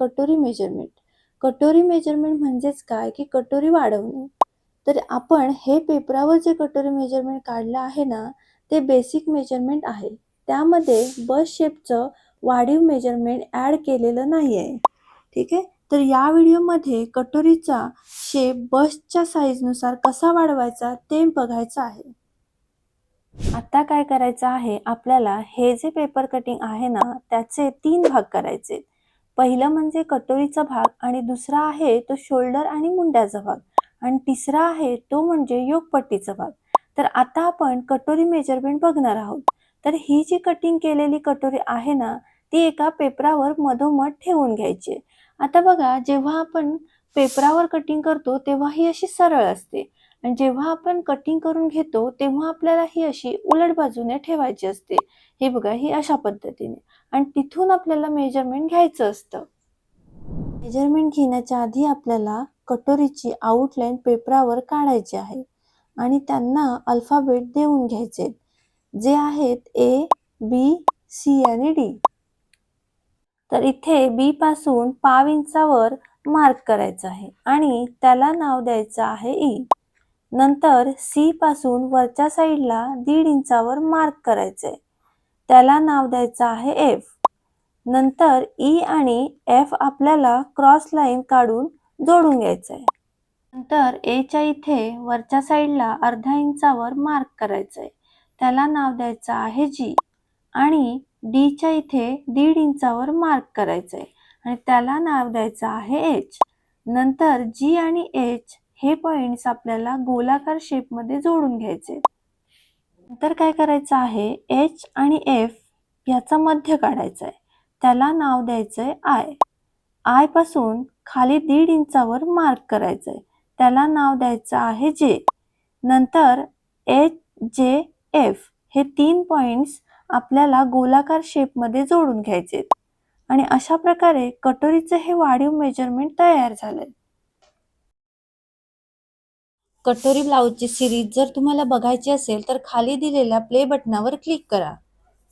कटोरी मेजरमेंट कटोरी मेजरमेंट म्हणजेच काय? की कटोरी वाढवणे. तर आपण हे पेपरावर जे कटोरी मेजरमेंट काढलं आहे ना ते बेसिक मेजरमेंट आहे. त्यामध्ये बस शेपचं वाढीव मेजरमेंट ॲड केलेलं नाही आहे ठीक आहे? तर या व्हिडिओमध्ये कटोरीचा शेप बसच्या साईजनुसार कसा वाढवायचा ते बघायचं आहे. आता काय करायचं आहे? आपल्याला हे जे पेपर कटिंग आहे ना त्याचे तीन भाग करायचे पहिलं म्हणजे कटोरीचा भाग आणि दुसरा आहे तो शोल्डर आणि मुंड्याचा भाग. आणि तिसरा आहे तो म्हणजे योगपट्टीचा भाग. तर आता आपण कटोरी मेजरमेंट बघणार आहोत. तर ही जी कटिंग केलेली कटोरी आहे ना ती एका पेपरावर मधोमध ठेवून घ्यायची. आता बघा जेव्हा आपण पेपरावर कटिंग करतो तेव्हा ही अशी सरळ असते. आणि जेव्हा आपण कटिंग करून घेतो तेव्हा आपल्याला ही अशी उलट बाजूने ठेवायची असते. हे बघा ही अशा पद्धतीने. आणि तिथून आपल्याला मेजरमेंट घ्यायचं असतं. मेजरमेंट घेण्याच्या आधी आपल्याला कटोरीची आउटलाईन पेपरावर काढायची आहे. आणि त्यांना अल्फाबेट देऊन घ्यायचे. जे आहेत ए बी सी आणि डी तर इथे बी पासून पाव इंचावर मार्क करायचं आहे. आणि त्याला नाव द्यायचं आहे ई नंतर सी पासून वरच्या साईडला दीड इंचावर मार्क करायचंय त्याला नाव द्यायचं आहे एफ नंतर ई आणि एफ आपल्याला क्रॉस लाईन काढून जोडून घ्यायचं. आहे नंतर एच्या इथे वरच्या साईडला अर्धा इंचावर मार्क करायचंय त्याला नाव द्यायचं आहे जी आणि डीच्या इथे दीड इंचावर मार्क करायचंय आणि त्याला नाव द्यायचं आहे एच नंतर जी आणि एच हे पॉइंट्स आपल्याला गोलाकार शेपमध्ये जोडून घ्यायचे. नंतर काय करायचं आहे? एच आणि एफ याचा मध्य काढायचा आहे त्याला नाव द्यायचं आहे आय आयपासून खाली दीड इंचावर मार्क करायचं आहे त्याला नाव द्यायचं आहे जे नंतर एच जे एफ हे तीन पॉइंट्स आपल्याला गोलाकार शेपमध्ये जोडून घ्यायचे आणि अशा प्रकारे कटोरीचे हे वाढीव मेजरमेंट तयार झाले कटोरी ब्लाऊजची सिरीज जर तुम्हाला बघायची असेल तर खाली दिलेल्या प्ले बटनावर क्लिक करा.